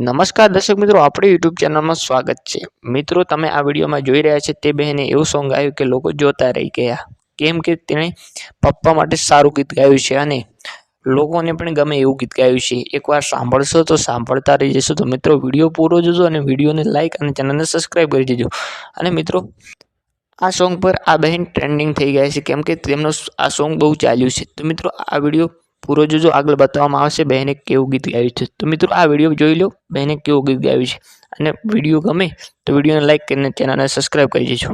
નમસ્કાર દર્શક મિત્રો, આપણી યુટ્યુબ ચેનલમાં સ્વાગત છે. મિત્રો, તમે આ વિડીયોમાં જોઈ રહ્યા છે તે બહેને એવું સોંગ ગાયું કે લોકો જોતા રહી ગયા. કેમ કે તેણે પપ્પા માટે સારું ગીત ગાયું છે અને લોકોને પણ ગમે એવું ગીત ગાયું છે. એકવાર સાંભળશો તો સાંભળતા રહી જશો તો મિત્રો, વીડિયો પૂરો જોજો અને વિડીયોને લાઇક અને ચેનલને સબસ્ક્રાઈબ કરી દેજો. અને મિત્રો, આ સોંગ પર આ બહેન ટ્રેન્ડિંગ થઈ ગયા છે. કેમ કે તેમનો આ સોંગ બહુ ચાલ્યું છે. તો મિત્રો, આ વીડિયો પૂરો જોજો. આગળ બતાવવામાં આવશે બહેને કેવું ગીત ગાયું છે. તો મિત્રો, આ વીડિયો જોઈ લો. બહેને કેવું ગીત ગાયું છે. અને વીડિયો ગમે તો વિડીયોને લાઇક કરીને ચેનલને સબસ્ક્રાઈબ કરી દેજો.